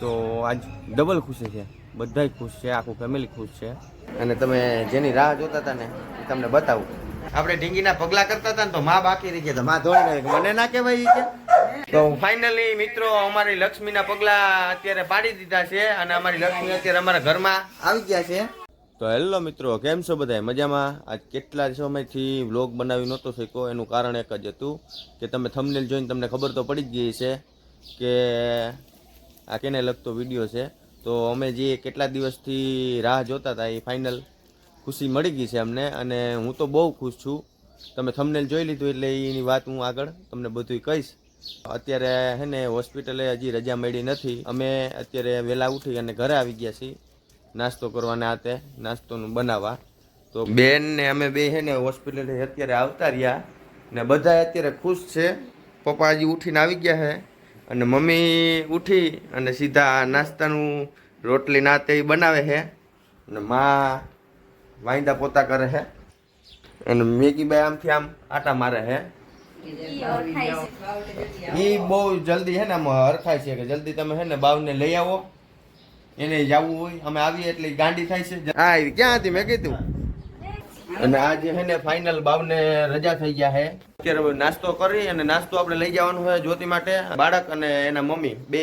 તો આજ ડબલ ખુશી છે. બધાય ખુશ છે આખું ફેમિલી ખુશ છે. અને તમે જેની રાહ જોતા હતા ને એ તમને બતાવું. આપણે ઢીંગીના પગલા કરતા હતા ને તો માં બાકી રહી ગયા તો માં ધોઈ મને ના કહેવાય કે. તો ફાઇનલી મિત્રો અમારી લક્ષ્મીના પગલા અત્યારે પાડી દીધા છે અને અમારી લક્ષ્મી અત્યારે અમારા ઘરમાં આવી ગયા છે. તો હેલો મિત્રો કેમ છો બધા મજામાં? આજ કેટલા સમયથી વ્લોગ બનાવી નહોતો શક્યો એનું કારણ એક જ હતું કે તમે થંબનેલ જોઈને તમને ખબર તો પડી જ ગઈ છે કે આ કેને લગતો વીડિયો છે. તો અમે જે કેટલા દિવસથી રાહ જોતા હતા એ ફાઇનલ ખુશી મળી ગઈ છે અમને અને હું તો બહુ ખુશ છું. તમે થંબનેલ જોઈ લીધું એટલે એની વાત હું આગળ તમને બધું કહીશ. અત્યારે હે ને હોસ્પિટલે હજી રજા મળી નથી. અમે અત્યારે વહેલા ઉઠી અને ઘરે આવી ગયા છીએ. નાસ્તો કરવાના હાથે, નાસ્તોનું બનાવવા. તો બેન ને અમે બે હે ને હોસ્પિટલે અત્યારે આવતા રહ્યા ને બધા અત્યારે ખુશ છે. પપ્પા હજી ઉઠીને આવી ગયા છે અને મમ્મી ઉઠી અને સીધા નાસ્તાનું રોટલી નાતે બનાવે છે. અને માં વાંદા પોતા કરે છે. અને મેગીબાઈ આમથી આમ આટા મારે છે. એ બહુ જલ્દી છે ને આમ હરખાય છે કે જલ્દી તમે હે ને બાવને લઈ આવો. એને જવું હોય. અમે આવીએ એટલે ગાંડી થાય છે. હા ક્યાં હતી મેં કીધું? અને આજે હે ને ફાઇનલ બાવને રજા થઈ ગયા છે અત્યારે નાસ્તો કરી અને નાસ્તો આપણે લઈ જવાનું હોય જ્યોતિ માટે. બાળક અને એના મમ્મી, બે,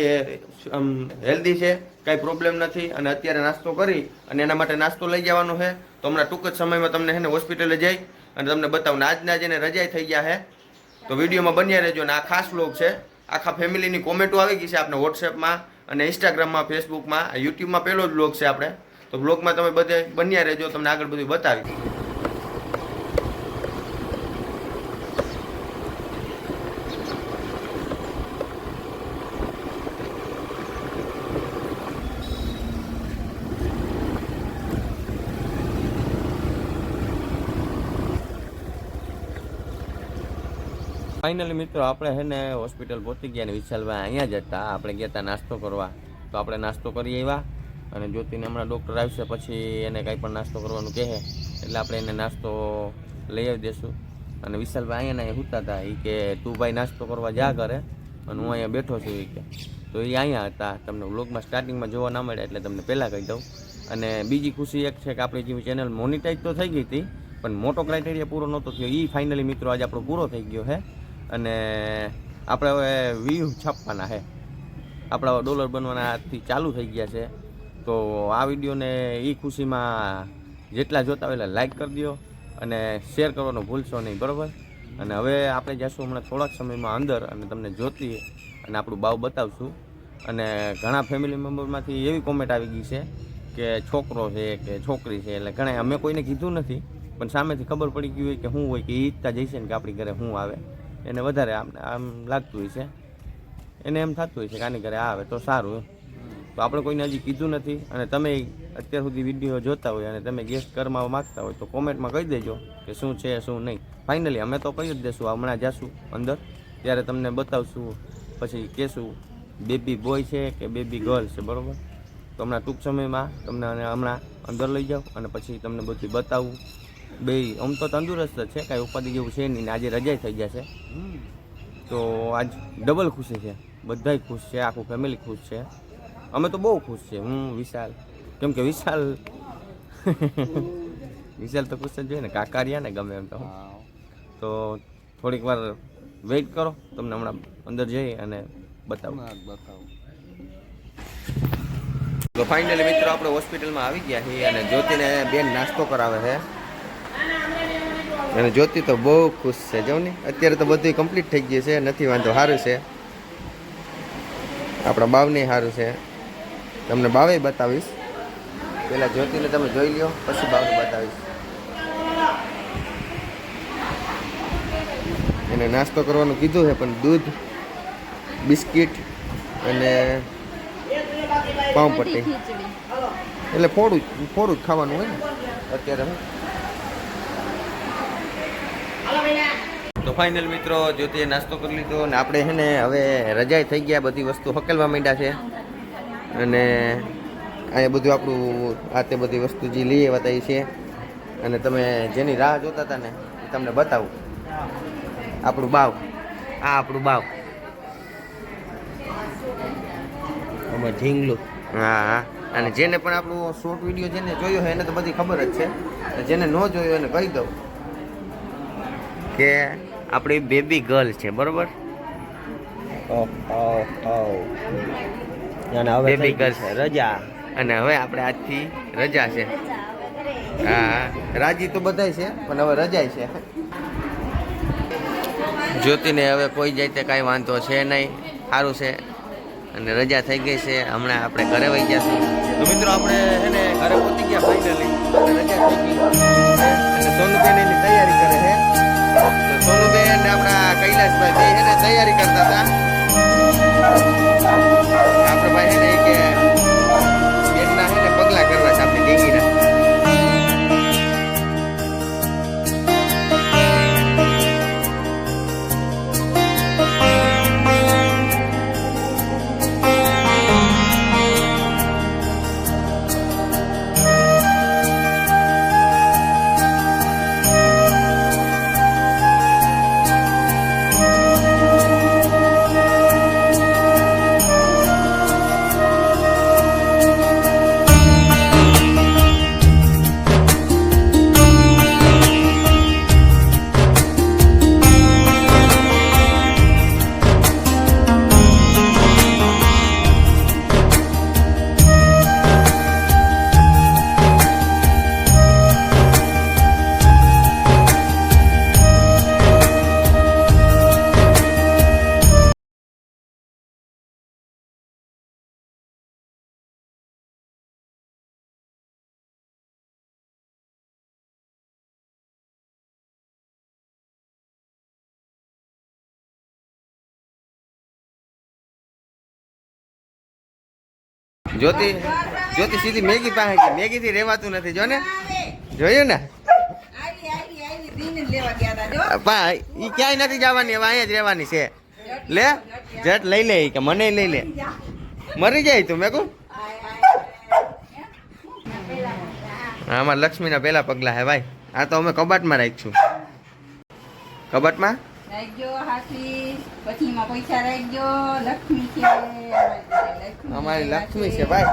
આમ હેલ્ધી છે, કાંઈ પ્રોબ્લેમ નથી. અને અત્યારે નાસ્તો કરી અને એના માટે નાસ્તો લઈ જવાનો છે. તો હમણાં ટૂંક જ સમયમાં તમને હે ને હોસ્પિટલે જઈ અને તમને બતાવું. આજના જેને રજાઈ થઈ ગયા છે તો વિડીયોમાં બન્યા રહેજો. અને આ ખાસ લોક છે. આખા ફેમિલીની કોમેન્ટો આવી ગઈ છે આપણે વોટ્સએપમાં અને ઇન્સ્ટાગ્રામમાં ફેસબુકમાં યુટ્યુબમાં પહેલો જ બ્લોગ છે આપણે. તો બ્લોગમાં તમે બધે બન્યા રહેજો. તમને આગળ બધું બતાવી ફાઇનલી મિત્રો, આપણે હે ને હોસ્પિટલ પહોંચી ગયા ને વિશાલભાઈ અહીંયા જ હતા. આપણે ગયા હતા નાસ્તો કરવા. તો આપણે નાસ્તો કરી આવ્યા અને જ્યોતિને હમણાં ડૉક્ટર આવશે પછી એને કાંઈ પણ નાસ્તો કરવાનું કહે. એટલે આપણે એને નાસ્તો લઈ આવી દઈશું અને વિશાલભાઈ અહીંયા સૂતા હતા એ કે, તું ભાઈ નાસ્તો કરવા જા કરે અને હું અહીંયા બેઠો છું એ કે. તો એ અહીંયા હતા. તમને વ્લોગમાં સ્ટાર્ટિંગમાં જોવા ના મળે એટલે તમને પહેલાં કહી દઉં. અને બીજી ખુશી એક છે કે આપણી જે ચેનલ મોનિટાઈઝ તો થઈ ગઈ હતી, પણ મોટો ક્રાઇટેરિયા પૂરો નહોતો થયો. એ ફાઇનલી મિત્રો, આજે આપણો પૂરો થઈ ગયો છે અને આપણે હવે વ્યૂ છાપવાના છે. આપણા ડોલર બનવાના આજથી ચાલુ થઈ ગયા છે. તો આ વિડીયોને એ ખુશીમાં જેટલા જોતા હોય એટલા લાઈક કરી દો અને શેર કરવાનું ભૂલશો નહીં, બરાબર? અને હવે આપણે જઈશું હમણાં થોડાક સમયમાં અંદર અને તમને જોતી અને આપણું બાવ બતાવશું. અને ઘણા ફેમિલી મેમ્બરમાંથી એવી કોમેન્ટ આવી ગઈ છે કે છોકરો છે કે છોકરી છે, એટલે ઘણા અમે કોઈને કીધું નથી, પણ સામેથી ખબર પડી ગઈ હોય કે શું હોય કે એ ઈચ્છતા જઈશે ને કે આપણી ઘરે શું આવે. એને વધારે આમ આમ લાગતું હોય છે. એને એમ થતું હોય છે કે આની ઘરે આવે તો સારું તો આપણે કોઈને હજી કીધું નથી અને તમે અત્યાર સુધી વીડિયો જોતા હોય અને તમે ગેસ્ટ કરવા માગતા હોય તો કોમેન્ટમાં કહી દેજો કે શું છે, શું નહીં. ફાઇનલી અમે તો કહી જ દેશું, હમણાં જાશું અંદર. ત્યારે તમને બતાવશું, પછી કહેશું બેબી બોય છે કે બેબી ગર્લ છે, બરાબર? તો હમણાં ટૂંક સમયમાં તમને હમણાં અંદર લઈ જાઓ અને પછી તમને બધું બતાવું. બે આમ તો તંદુરસ્ત છે કાંઈ ઉપાધિ જેવું છે નહીં ને આજે રજાઈ થઈ ગયા છે. તો આજ ડબલ ખુશી છે. બધાય ખુશ છે આખું ફેમિલી ખુશ છે. અમે તો બહુ ખુશ છે. હું વિશાલ. કેમ કે વિશાલ વિશાલ તો ખુશ જ જોઈએ ને કાકારિયા ને ગમે એમ તો. તો થોડીક વાર વેઇટ કરો તમને હમણાં અંદર જઈ અને બતાવું. તો ફાઇનલી મિત્રો આપણે હોસ્પિટલમાં આવી ગયા છીએ અને જ્યોતિને બેન નાસ્તો કરાવે છે. અને જ્યોતિ તો બહુ ખુશ છે. જો ને અત્યારે તો બધું કમ્પ્લીટ થઈ ગયું છે. નથી વાંધો સારું છે. આપણા બાવને સારું છે. તમને બાવે બતાવીશ. પહેલાં જ્યોતિને તમે જોઈ લ્યો પછી બાવને બતાવીશ. એને નાસ્તો કરવાનું કીધું છે પણ દૂધ બિસ્કિટ અને પાઉંપટ્ટી. એટલે ફોડું ફોડું જ ખાવાનું હોય ને. અત્યારે હું તો ફાઇનલ મિત્રો જ્યોતિએ નાસ્તો કરી લીધો અને આપણે છે ને હવે રજાઈ થઈ ગયા બધી વસ્તુ હકેલવા માંડ્યા છે. અને અહીંયા બધું આપણું આ તે બધી વસ્તુ જે લઈ આવ્યા એ છે. અને તમે જેની રાહ જોતા હતા ને એ તમને બતાવું. આપણું બાવ. આ આપણું બાવ. આમાં ઢીંગલું. હા હા. અને જેને પણ આપણું શોર્ટ વીડિયો જેને જોયો હોય એને તો બધી ખબર જ છે. જેને ન જોયો એને કહી દઉં. કે આપણી બેબી ગર્લ છે બરોબર? Baby girl. છે રજા. અને હવે આપણે આજથી રજા છે. હા રાજી તો બધાય છે પણ હવે રજાય છે. જ્યોતિને હવે કોઈ જાય તે કાંઈ વાંધો છે નહીં. સારું છે. અને રજા થઈ ગઈ છે. હમણાં આપણે ઘરે વહી ગયા છીએ. તો મિત્રો આપણે છે ને ઘરે પહોંચી ગયા ફાઇનલી રજા થઈ ગઈ. અને સોનુબેન એની તૈયારી કરે છે. સોનુબેન કૈલાસભાઈ બે છે તૈયારી કરતા હતા જ્યોતિ જ્યોતિ સીધી મેગી પાસે ગઈ. મેગી થી રેવાતું નથી. જો ને. જોયું ને. આવી આવી આવી દીને લેવા ગયા હતા જો પા ઈ ક્યાંય નથી જવાની, હવે અહીંયા જ રહેવાની છે. લે, જટ લઈ લે કે મને લઈ લે. મરી જાય તું મેં કહું આમાં લક્ષ્મીના પહેલા પગલા હે ભાઈ. આ તો અમે કબાટમાં રાખીશું કબાટમાં? રાખજો હાથી. પછી એમાં પૈસા રાખજો. લક્ષ્મી છે અમારી લક્ષ્મી છે ભાઈ.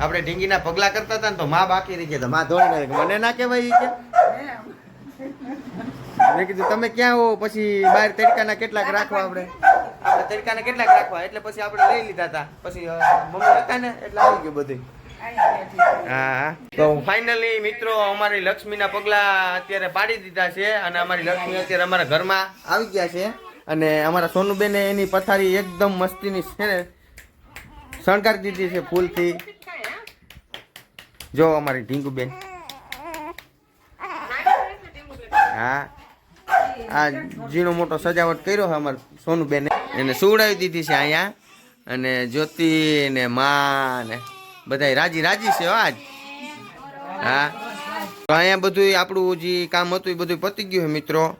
આપણે ઢીંગીના પગલા કરતા હતા ને તો માં બાકી રહી ગયા. માં ધોરણ મને ના કહેવાય ઈ કે. મેં કીધું તમે ક્યાં હો? પછી બહાર તડકાના કેટલાક રાખવા આપણે. આપણે તડકાના કેટલાક રાખવા એટલે પછી આપણે લઈ લીધા હતા. પછી મમ્મી હતા ને એટલે આવી ગયું બધું હા. તો ફાઇનલી મિત્રો અમારી લક્ષ્મીના પગલા અત્યારે પાડી દીધા છે અને અમારી લક્ષ્મી અત્યારે અમારા ઘરમાં આવી ગયા છે. અને અમારા સોનુબેને એની પથારી એકદમ મસ્તીની છે ને શણગારી દીધી છે ફૂલથી. જો અમારી ઢીંગુબેન. હા. આ ઝીણો મોટો સજાવટ કર્યો છે અમારા સોનુબેને. એને સુવડાવી દીધી છે અહીંયા. અને જ્યોતિ ને મા ને બધા રાજી રાજી છે આજ. હા. તો અહીંયા બધું આપણું જે કામ હતું એ બધું પતી ગયું છે મિત્રો.